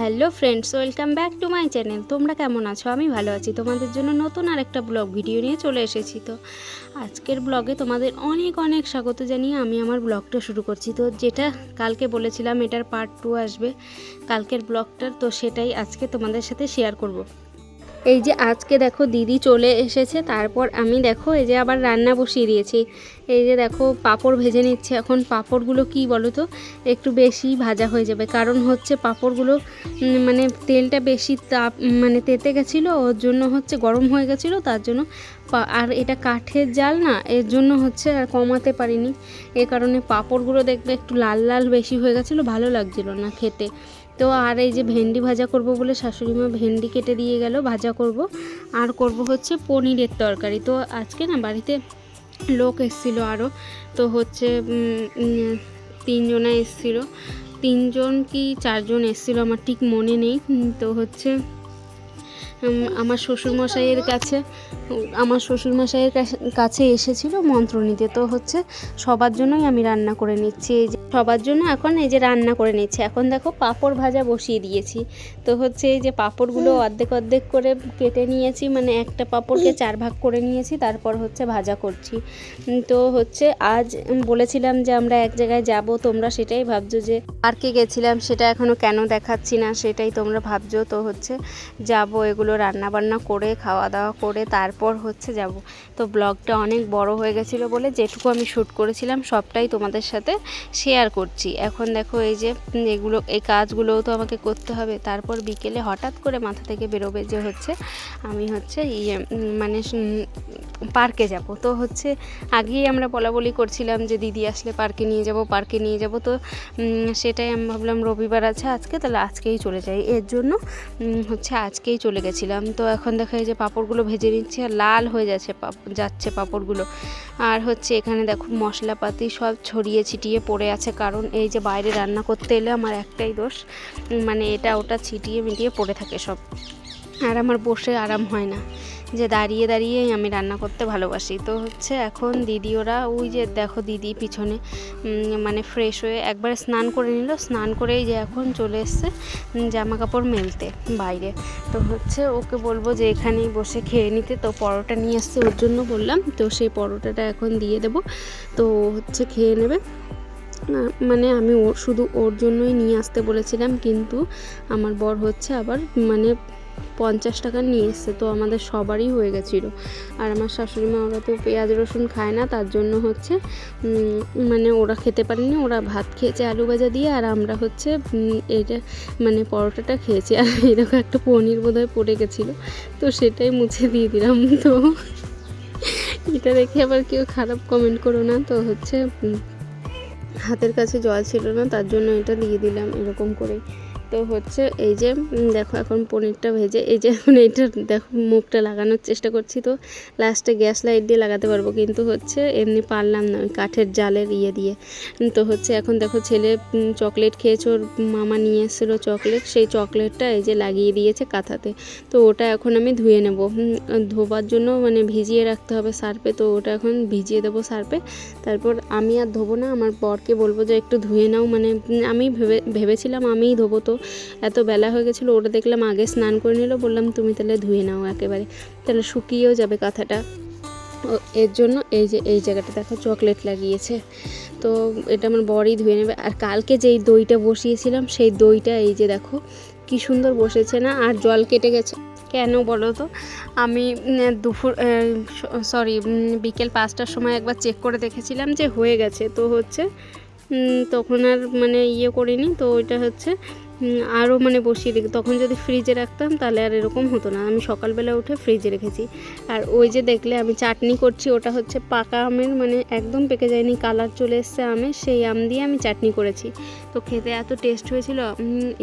Hello friends, welcome back to my channel. তোমরা কেমন আছো? আমি ভালো আছি। তোমাদের জন্য নতুন আর একটা ব্লগ ভিডিও নিয়ে চলে এসেছি তো। আজকের ব্লগে তোমাদের অনেক অনেক স্বাগত জানিয়ে আমি আমার ব্লগটা শুরু করছি। তো যেটা কালকে বলেছিলাম, এটার পার্ট টু আসবে। কালকের ব্লগটার, তো সেটাই আজকে তোমাদের সাথে শেয়ার করব। এই যে আজকে দেখো দিদি চলে এসেছে, তারপর আমি দেখো এই যে আবার রান্না বসিয়ে দিয়েছি। এই যে দেখো পাঁপড় ভেজে নিচ্ছে, এখন পাঁপড়গুলো কি বলো তো একটু বেশি ভাজা হয়ে যাবে, কারণ হচ্ছে পাঁপড়গুলো মানে তেলটা বেশি তাপ মানে তেতে গেছিল, ওর জন্য হচ্ছে গরম হয়ে গেছিল, তার জন্য আর এটা কাঠের জাল না, এর জন্য হচ্ছে আর কমাতে পারিনি। এ কারণে পাঁপড়গুলো দেখবে একটু লাল লাল বেশি হয়ে গেছিল, ভালো লাগছিল না খেতে। তো আর এই যে ভেন্ডি ভাজা করব বলে শাশুড়ি মা ভেন্ডি কেটে দিয়ে গেল, ভাজা করব। আর করব হচ্ছে পনিরের তরকারি। তো আজকে না বাড়িতে লোক এসেছিল আরও তো হচ্ছে তিনজনা এসেছিল। তিনজন কি চারজন এসেছিল আমার ঠিক মনে নেই। তো হচ্ছে আমার শ্বশুরমশাইয়ের কাছে আমার শ্বশুরমশাইয়ের কাছে- কাছে এসেছিল মন্ত্র নিতে। তো হচ্ছে সবার জন্যই আমি রান্না করে নিচ্ছি। এই যে সবার জন্য এখন এই যে রান্না করে নিচ্ছি। এখন দেখো পাঁপড় ভাজা বসিয়ে দিয়েছি। তো হচ্ছে এই যে পাঁপড়গুলো অর্ধেক অর্ধেক করে কেটে নিয়েছি। মানে একটা পাঁপড়কে চার ভাগ করে নিয়েছি। তারপর হচ্ছে ভাজা করছি। তো হচ্ছে আজ বলেছিলাম যে আমরা এক জায়গায় যাব। তোমরা সেটাই ভাবছ যে পার্কে গেছিলাম। সেটা এখনও কেন দেখাচ্ছি না? সেটাই তোমরা ভাবছ। তো হচ্ছে যাব এগুলো রান্না বান্না করে খাওয়া দাওয়া করে তারপর হচ্ছে যাব। তো ব্লগটা অনেক বড় হয়ে গেছিল বলে যেটুকু আমি শ্যুট করেছিলাম সবটাই তোমাদের সাথে শেয়ার করছি। এখন দেখো এই যে এগুলো, এই কাজগুলোও তো আমাকে করতে হবে। তারপর বিকেলে হঠাৎ করে মাথা থেকে বেরোবে যে হচ্ছে আমি হচ্ছে ইয়ে মানে পার্কে যাব। তো হচ্ছে আগেই আমরা বলা বলি করছিলাম যে দিদি আসলে পার্কে নিয়ে যাব, পার্কে নিয়ে যাব। তো সেটাই আমি ভাবলাম রবিবার আছে আজকে, তাহলে আজকেই চলে যাই। এর জন্য হচ্ছে আজকেই চলে গেছিলাম। তো এখন দেখা যায় যে পাঁপড়গুলো ভেজে নিচ্ছে আর লাল হয়ে যাচ্ছে যাচ্ছে পাঁপড়গুলো। আর হচ্ছে এখানে দেখো মশলাপাতি সব ছড়িয়ে ছিটিয়ে পড়ে আছে, কারণ এই যে বাইরে রান্না করতে এলে আমার একটাই দোষ মানে এটা ওটা ছিটিয়ে মিটিয়ে পড়ে থাকে সব। আর আমার বসে আরাম হয় না। যে দাঁড়িয়ে দাঁড়িয়েই আমি রান্না করতে ভালোবাসি। তো হচ্ছে এখন দিদি ওরা ওই যে দেখো দিদি পিছনে মানে ফ্রেশ হয়ে একবার স্নান করে নিল, স্নান করেই যে এখন চলে এসছে জামা কাপড় মেলতে বাইরে। তো হচ্ছে ওকে বলব যে এখানেই বসে খেয়ে নিতে। তো পরোটা নিয়ে এসছে ওর জন্য বললাম। তো সেই পরোটাটা এখন দিয়ে দেবো। তো হচ্ছে খেয়ে নেবে। মানে আমি ওর শুধু ওর জন্যই নিয়ে আসতে বলেছিলাম। কিন্তু আমার বর হচ্ছে আবার মানে পঞ্চাশ টাকা নিয়ে এসছে, তো আমাদের সবারই হয়ে গেছিল। আর আমার শাশুড়ি মা ওরা তো পেঁয়াজ রসুন খায় না, তার জন্য হচ্ছে মানে ওরা খেতে পারেনি, ওরা ভাত খেয়েছে আলু ভাজা দিয়ে, আর আমরা হচ্ছে এইটা মানে পরোটাটা খেয়েছি। আর এরকম একটা পনির বোধহয় পড়ে গেছিল, তো সেটাই মুছে দিয়ে দিলাম। তো এটা দেখে আবার কেউ খারাপ কমেন্ট করো না, তো হচ্ছে হাতের কাছে জল ছিল না, তার জন্য এটা দিয়ে দিলাম এরকম করে। তো হচ্ছে এই যে দেখো এখন পনিরটা ভেজে, এই যে এখন এইটা, দেখো মুখটা লাগানোর চেষ্টা করছি তো। লাস্টে গ্যাস লাইট দিয়ে লাগাতে পারব, কিন্তু হচ্ছে এমনি পারলাম না ওই কাঠের জালের ইয়ে দিয়ে। তো হচ্ছে এখন দেখো ছেলে চকলেট খেয়েছে, ওর মামা নিয়ে এসেছিল চকলেট, সেই চকলেটটা এই যে লাগিয়ে দিয়েছে কাঁথাতে। তো ওটা এখন আমি ধুয়ে নেব। ধোবার জন্য মানে ভিজিয়ে রাখতে হবে সার্পে তো ওটা এখন ভিজিয়ে দেবো সার্পে তারপর আমি আর ধোবো না, আমার বরকে বলব যে একটু ধুয়ে নাও মানে আমি ভেবে, ভেবেছিলাম আমিই ধোবো তো। এত বেলা হয়ে গেছিল, ওটা দেখলাম আগে স্নান করে নিল, বললাম তুমি তাহলে ধুয়ে নাও একেবারে। তাহলে শুকিয়েও যাবে কাঁথাটা। এর জন্য এই যে, এই জায়গাটা দেখো, চকলেট লাগিয়েছে। তো এটা আমার বরই ধুয়ে নেবে। আর কালকে যেই দইটা বসিয়েছিলাম, সেই দইটা এই যে দেখো, কি সুন্দর বসেছে না? আর জল কেটে গেছে। কেন বলো তো? আমি দুপুর সরি বিকেল পাঁচটার সময় একবার চেক করে দেখেছিলাম যে হয়ে গেছে। তো হচ্ছে তখন আর মানে ইয়ে করিনি। তো ওইটা হচ্ছে আরও মানে বসিয়ে রেখে তখন যদি ফ্রিজে রাখতাম তাহলে আর এরকম হতো না। আমি সকালবেলা উঠে ফ্রিজে রেখেছি। আর ওই যে দেখলে আমি চাটনি করছি, ওটা হচ্ছে পাকা আমের মানে একদম পেকে যায়নি, কালার চলে এসছে আমের, সেই আম দিয়ে আমি চাটনি করেছি। তো খেতে এত টেস্ট হয়েছিল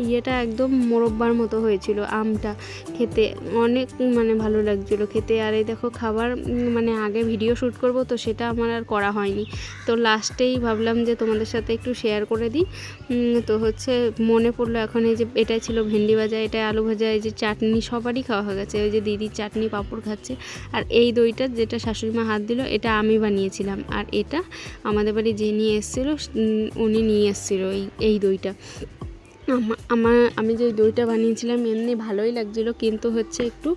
ইয়েটা একদম মোরব্বার মতো হয়েছিল, আমটা খেতে অনেক মানে ভালো লাগছিল খেতে। আর এই দেখো খাবার মানে আগে ভিডিও শ্যুট করব তো সেটা আমার আর করা হয়নি। তো লাস্টেই ভাবলাম যে তোমাদের সাথে একটু শেয়ার করে দিই। তো হচ্ছে মনে পড়ল এখন এই যে, এটাই ছিল ভেন্ডি ভাজা এটা আলু ভাজা, এই যে চাটনি সবারই খাওয়া হয়ে গেছে। ওই যে দিদির চাটনি পাঁপড় খাচ্ছে। আর এই দইটা যেটা শাশুড়ি মা হাত দিল, এটা আমি বানিয়েছিলাম। আর এটা আমাদের বাড়ি যে নিয়ে এসেছিল উনি নিয়ে এসেছিল এই এই দইটা। আমা- আমার আমি যে দইটা বানিয়েছিলাম, এমনি ভালোই লাগছিল, কিন্তু হচ্ছে একটু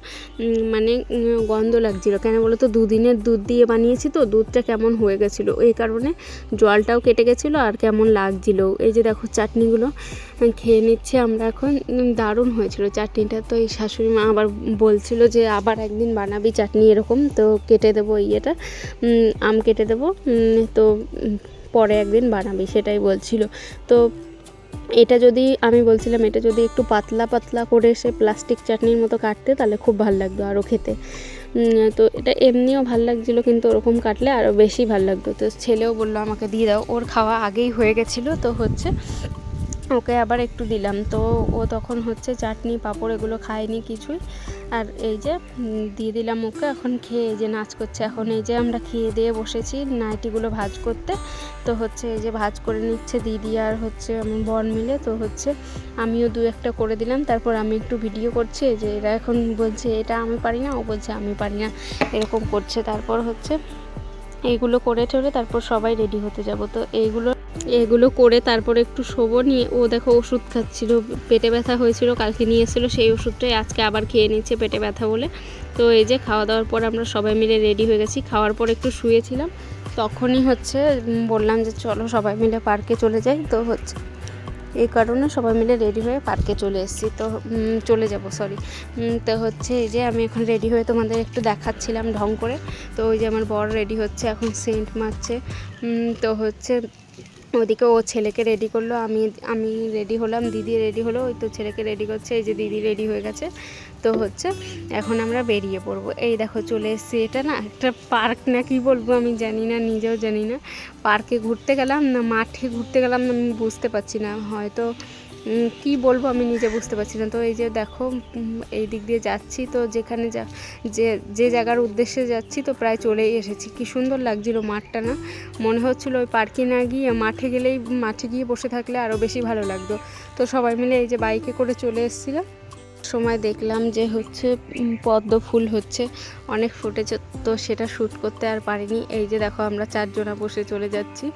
মানে গন্ধ লাগছিল। কেন বলো তো দুদিনের দুধ দিয়ে বানিয়েছি তো, দুধটা কেমন হয়ে গেছিল। এই কারণে জলটাও কেটে গেছিল আর কেমন লাগছিল। এই যে দেখো, চাটনিগুলো খেয়ে নিচ্ছে আমরা এখন। দারুণ হয়েছিল চাটনিটা। তো এই শাশুড়ি মা আবার বলছিল যে, আবার একদিন বানাবি চাটনি এরকম। তো কেটে দেবো ইয়েটা। আম কেটে দেবো। তো পরে একদিন বানাবি, সেটাই বলছিল। তো এটা যদি আমি বলছিলাম, এটা যদি একটু পাতলা পাতলা করে সে প্লাস্টিক চাটনির মতো কাটতে, তাহলে খুব ভালো লাগতো আরও খেতে। তো এটা এমনিও ভালো লাগছিল, কিন্তু ওরকম কাটলে আরও বেশি ভালো লাগতো। তো ছেলেও বলল, আমাকে দিয়ে দাও। ওর খাওয়া আগেই হয়ে গেছিল, তো হচ্ছে ওকে আবার একটু দিলাম। তো ও তখন হচ্ছে চাটনি, পাঁপড় এগুলো খায়নি কিছুই। আর এই যে দিয়ে দিলাম ওকে, এখন খেয়ে এই যে নাচ করছে। এখন এই যে আমরা খেয়ে দিয়ে বসেছি নাইটিগুলো ভাজ করতে। তো হচ্ছে এই যে ভাজ করে নিচ্ছে দিদি আর হচ্ছে আমার বর মিলে। তো হচ্ছে আমিও দু একটা করে দিলাম। তারপর আমি একটু ভিডিও করছি যে এরা এখন বলছে, এটা আমি পারি না। ও বলছে, আমি পারি না। এরকম করছে। তারপর হচ্ছে এইগুলো করে টরে তারপর সবাই রেডি হতে যাব। তো এইগুলো এগুলো করে তারপরে একটু শোবো, নিয়ে ও দেখো ওষুধ খাচ্ছিল, পেটে ব্যথা হয়েছিল, কালকে নিয়ে এসেছিল, সেই ওষুধটাই আজকে আবার খেয়ে নিচ্ছে পেটে ব্যথা বলে। তো এই যে খাওয়া দাওয়ার পর আমরা সবাই মিলে রেডি হয়ে গেছি। খাওয়ার পর একটু শুয়েছিলাম, তখনই হচ্ছে বললাম যে চলো সবাই মিলে পার্কে চলে যাই। তো হচ্ছে এই কারণে সবাই মিলে রেডি হয়ে পার্কে চলে এসেছি। তো চলে যাব সরি তো হচ্ছে এই যে আমি এখন রেডি হয়ে তোমাদের একটু দেখাচ্ছিলাম ঢং করে। তো ওই যে আমার বর রেডি হচ্ছে, এখন সেন্ট মারছে। তো হচ্ছে ওদিকে ও ছেলেকে রেডি করল। আমি আমি রেডি হলাম, দিদি রেডি হলো, ওই তো ছেলেকে রেডি করছে, এই যে দিদি রেডি হয়ে গেছে। তো হচ্ছে, এখন আমরা বেরিয়ে পড়ব। এই দেখো, চলে এসছি। এটা না একটা পার্ক না কি বলব আমি জানি না, নিজেও জানি না। পার্কে ঘুরতে গেলাম না, মাঠে ঘুরতে গেলাম না আমি বুঝতে পারছি না। হয়তো কি বলব আমি নিজে বুঝতে পারছি না। তো এই যে দেখো এই দিক দিয়ে যাচ্ছি, তো যেখানে যা, যে যে জায়গার উদ্দেশ্যে যাচ্ছি, তো প্রায় চলেই এসেছি। কি সুন্দর লাগছিল মাঠটা না? মনে হচ্ছিল ওই পার্কে না গিয়ে মাঠে গেলেই, মাঠে গিয়ে বসে থাকলে আরও বেশি ভালো লাগতো। তো সবাই মিলে এই যে বাইকে করে চলে এসেছিলাম। সময় দেখলাম যে হচ্ছে পদ্ম ফুল হচ্ছে। অনেক ফুটেছে, তো সেটা শ্যুট করতে আর পারিনি। এই যে দেখো, আমরা চারজনা বসে চলে যাচ্ছি।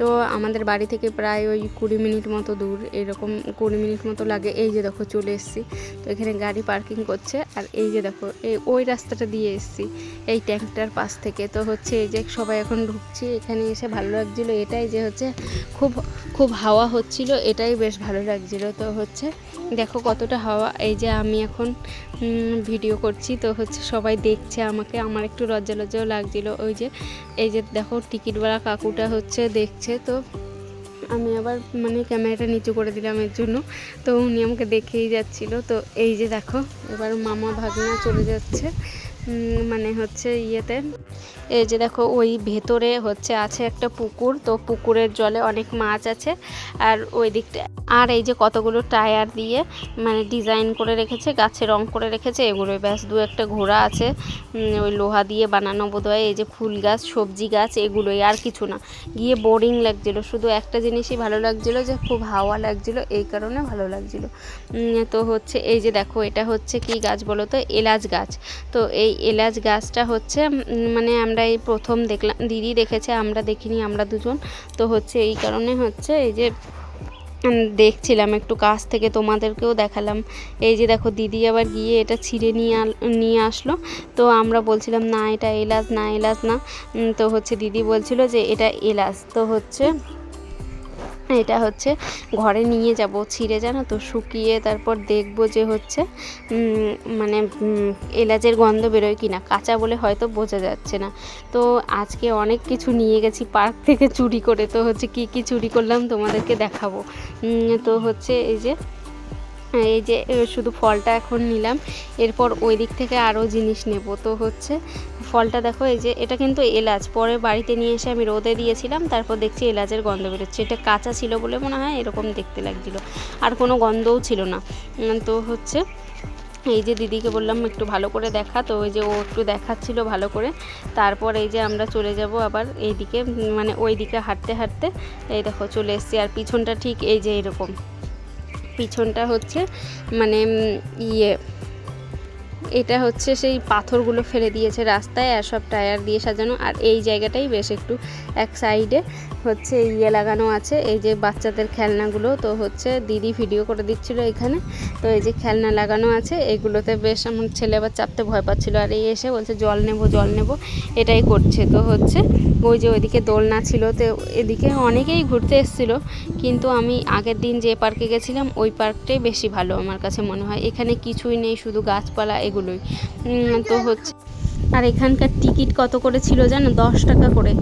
তো আমাদের বাড়ি থেকে প্রায় ওই কুড়ি মিনিট মতো দূর, এরকম কুড়ি মিনিট মতো লাগে। এই যে দেখো চলে এসেছি। তো এখানে গাড়ি পার্কিং করছে আর এই যে দেখো, এই ওই রাস্তাটা দিয়ে এসেছি, এই ট্যাঙ্কটার পাশ থেকে। তো হচ্ছে এই যে সবাই এখন ঢুকছি, এখানে এসে ভালো লাগছিল। এটাই যে হচ্ছে খুব খুব হাওয়া হচ্ছিল, এটাই বেশ ভালো লাগছিল। তো হচ্ছে দেখো কতটা হাওয়া। এই যে আমি এখন ভিডিও করছি। তো হচ্ছে সবাই দেখছে আমাকে। আমার একটু লজ্জা লজ্জাও লাগছিল। ওই যে, এই যে দেখো টিকিটওয়ালা কাকুটা হচ্ছে দেখছে তো আমি আবার মানে ক্যামেরাটা নিচু করে দিলাম এর জন্য। তো উনি আমাকে দেখেই যাচ্ছিল। তো এই যে দেখো, এবার মামা ভাগনা চলে যাচ্ছে। মানে হচ্ছে ইয়েতে। এই যে দেখো, ওই ভেতরে হচ্ছে আছে একটা পুকুর, তো পুকুরের জলে অনেক মাছ আছে। আর ওই দিকটা, আর এই যে কতগুলো টায়ার দিয়ে মানে ডিজাইন করে রেখেছে, গাছে রং করে রেখেছে, এগুলোই ব্যাস। দু একটা ঘোড়া আছে ওই লোহা দিয়ে বানানো বোধহয়, এই যে ফুল গাছ, সবজি গাছ, এগুলোই আর কিছু না। গিয়ে বোরিং লাগছিল, শুধু একটা জিনিসই ভালো লাগছিল যে খুব হাওয়া লাগছিল, এই কারণে ভালো লাগছিল। তো হচ্ছে, এই যে দেখো, এটা হচ্ছে কি গাছ বলো তো? এলাচ গাছ। তো এই এলাচ গাছটা হচ্ছে মানে আমরা এই প্রথম দেখলাম, দিদি দেখেছে, আমরা দেখিনি, আমরা দুজন। তো হচ্ছে এই কারণে হচ্ছে এই যে দেখছিলাম, একটু কাছ থেকে তোমাদেরকেও দেখালাম। এই যে দেখো, দিদি আবার গিয়ে এটা ছিঁড়ে নিয়ে নিয়ে আসলো। তো আমরা বলছিলাম, না, এটা এলাচ না এলাচ না। তো হচ্ছে দিদি বলছিল যে, এটা এলাচ। তো হচ্ছে এটা হচ্ছে ঘরে নিয়ে যাব, ছিঁড়ে জানো তো, শুকিয়ে তারপর দেখব যে হচ্ছে মানে এলাচের গন্ধ বেরোয় কি না কাঁচা বলে হয়তো বোঝা যাচ্ছে না। তো আজকে অনেক কিছু নিয়ে গেছি পার্ক থেকে চুরি করে, তো হচ্ছে কি কি চুরি করলাম তোমাদেরকে দেখাবো। তো হচ্ছে এই যে এই যে শুধু ফলটা এখন নিলাম। এরপর ওই দিক থেকে আরও জিনিস নেব। তো হচ্ছে, ফলটা দেখো, এই যে, এটা কিন্তু এলাচ। পরে বাড়িতে নিয়ে এসে আমি রোদে দিয়েছিলাম, তারপর দেখছি এলাচের গন্ধ বেরোচ্ছে। এটা কাঁচা ছিল বলে মনে হয় এরকম দেখতে লাগছিল। আর কোনো গন্ধও ছিল না। তো হচ্ছে, এই যে দিদিকে বললাম একটু ভালো করে দেখা। তো ওই যে ও একটু দেখাচ্ছিল ভালো করে। তারপর এই যে আমরা চলে যাব আবার এইদিকে মানে ওই দিকে হাঁটতে হাঁটতে। এই দেখো, চলে এসেছি। আর পিছনটা ঠিক এই যে এরকম। পিছনটা হচ্ছে মানে ইয়ে এটা হচ্ছে সেই পাথরগুলো ফেলে দিয়েছে রাস্তায় আর সব টায়ার দিয়ে সাজানো। আর এই জায়গাটাই বেশ একটু এক সাইডে হচ্ছে ইয়ে লাগানো আছে। এই যে বাচ্চাদের খেলনাগুলো, তো হচ্ছে দিদি ভিডিও করে দিচ্ছিল এখানে। তো এই যে খেলনা লাগানো আছে, এগুলোতে বেশ আমার ছেলে আবার চাপতে ভয় পাচ্ছিলো। আর এই এসে বলছে, জল নেব জল নেব। এটাই করছে। তো হচ্ছে ওই যে ওইদিকে দোলনা ছিল, তো এদিকে অনেকেই ঘুরতে এসেছিল, কিন্তু আমি আগের দিন যে পার্কে গেছিলাম, ওই পার্কটাই বেশি ভালো আমার কাছে মনে হয়। এখানে কিছুই নেই, শুধু গাছপালা এগুলোই। তো হচ্ছে আর এখানকার টিকিট কত করে ছিল জানো? দশ টাকা করে।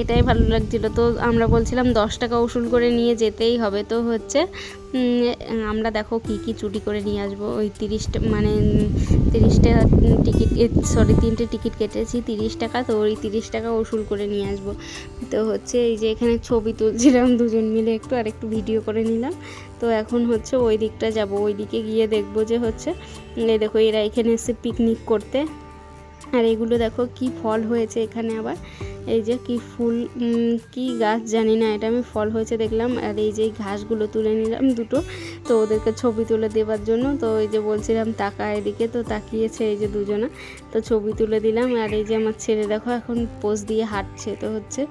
এটাই ভালো লাগছিল। তো আমরা বলছিলাম দশ টাকা উসুল করে নিয়ে যেতেই হবে। তো হচ্ছে আমরা দেখো কি কি চুরি করে নিয়ে আসব। ওই তিরিশটা মানে তিরিশটা টিকিট সরি তিনটে টিকিট কেটেছি, তিরিশ টাকা। তো ওই তিরিশ টাকা উসুল করে নিয়ে আসব। তো হচ্ছে এই যে এখানে ছবি তুলছিলাম দুজন মিলে একটু, আর একটু ভিডিও করে নিলাম। তো এখন হচ্ছে ওই দিকটা যাব। ওই দিকে গিয়ে দেখব যে হচ্ছে দেখো এরা এখানে এসে পিকনিক করতে আর এগুলো দেখো কি ফল হয়েছে এখানে আবার। এই যে কি ফুল কি গাছ জানি না, এটা আমি ফল হয়েছে দেখলাম। আর এই যে ঘাসগুলো তুলে নিলাম দুটো। তো ওদেরকে ছবি তুলে দেওয়ার জন্য, তো এই যে বলছিলাম তাকা এদিকে, তো তাকিয়েছে এই যে দুজনা। তো ছবি তুলে দিলাম, আর এই যে আমার ছেলে দেখো এখন পোজ দিয়ে হাঁটছে, তো হচ্ছে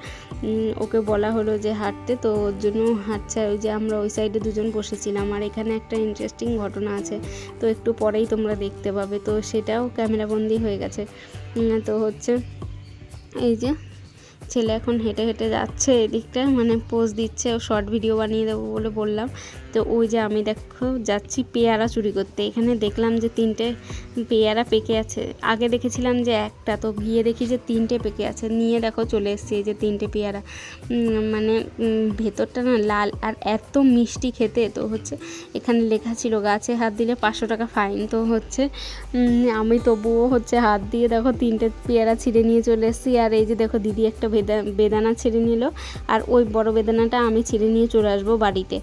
ওকে বলা হলো যে হাঁটতে, তো ওর জন্য হাঁটছে। ওই যে আমরা ওই সাইডে দুজন বসেছিলাম, আর এখানে একটা ইন্টারেস্টিং ঘটনা আছে। তো একটু পরেই তোমরা দেখতে পাবে, তো সেটাও ক্যামেরাবন্দি হয়ে গেছে। তো হচ্ছে এই যে ছেলে এখন হেঁটে হেঁটে যাচ্ছে এদিকটা মানে পোজ দিচ্ছে, ও শর্ট ভিডিও বানিয়ে দেবো বলে বললাম। তো ওই যে আমি দেখো যাচ্ছি পেয়ারা চুরি করতে। এখানে দেখলাম যে তিনটে পেয়ারা পেকে আছে। আগে দেখেছিলাম যে একটা, তো গিয়ে দেখি যে তিনটে পেকে আছে। নিয়ে দেখো চলে এসেছি এই যে তিনটে পেয়ারা। মানে ভেতরটা না লাল আর এত মিষ্টি খেতে। তো হচ্ছে এখানে লেখা ছিল, গাছে হাত দিলে পাঁচশো টাকা ফাইন তো হচ্ছে আমি তবুও হচ্ছে হাত দিয়ে দেখো তিনটে পেয়ারা ছিঁড়ে নিয়ে চলে এসেছি। আর এই যে দেখো দিদি একটা বেদা, বেদানা ছিঁড়ে নিল। আর ওই বড় বেদানাটা আমি ছিঁড়ে নিয়ে চলে আসব বাড়িতে।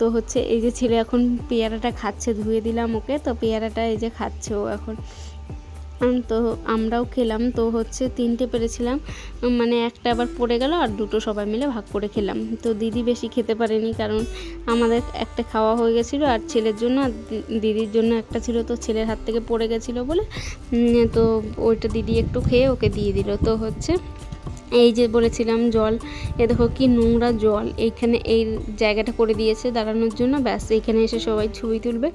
তো হচ্ছে এই যে ছেলে এখন পেয়ারাটা খাচ্ছে, ধুয়ে দিলাম ওকে। তো পেয়ারাটা এই যে খাচ্ছে ও এখন। তো আমরাও খেলাম। তো হচ্ছে তিনটে পেরেছিলাম। মানে একটা আবার পড়ে গেল আর দুটো সবাই মিলে ভাগ করে খেলাম। তো দিদি বেশি খেতে পারেনি কারণ আমাদের একটা খাওয়া হয়ে গেছিল আর ছেলের জন্য আর দিদির জন্য একটা ছিল। তো ছেলের হাত থেকে পড়ে গেছিল বলে। তো ওইটা দিদি একটু খেয়ে ওকে দিয়ে দিল। তো হচ্ছে এই যে বলেছিলাম জল, এ দেখো কি নোংরা জল, এইখানে এই জায়গাটা করে দিয়েছে দাঁড়ানোর জন্য, ব্যাস এইখানে এসে সবাই ছবি তুলবে।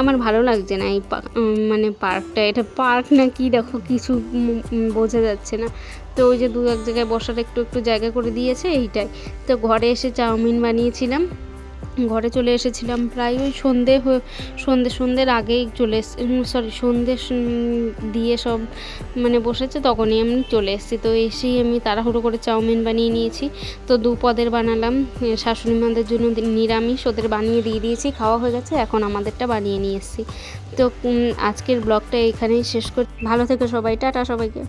আমার ভালো লাগছে না এই মানে পার্কটা, এটা পার্ক না কি দেখো কিছু বোঝা যাচ্ছে না। তো ওই যে দু এক জায়গায় বসার একটু একটু জায়গা করে দিয়েছে, এইটাই। তো ঘরে এসে চাউমিন বানিয়েছিলাম। ঘরে চলে এসেছিলাম প্রায় ওই সন্ধে সন্ধে সন্ধ্যের আগেই চলে সরি সন্ধে দিয়ে সব মানে বসেছে তখনই আমি চলে এসেছি। তো এসেই আমি তাড়াহুড়ো করে চাউমিন বানিয়ে নিয়েছি। তো দু পদের বানালাম। শাশুড়ি মাদের জন্য নিরামিষ, ওদের বানিয়ে দিয়ে দিয়েছি, খাওয়া হয়ে গেছে, এখন আমাদেরটা বানিয়ে নিয়ে এসেছি। তো আজকের ব্লগটা এখানেই শেষ করি ভালো থেকো সবাই, টাটা সবাইকে।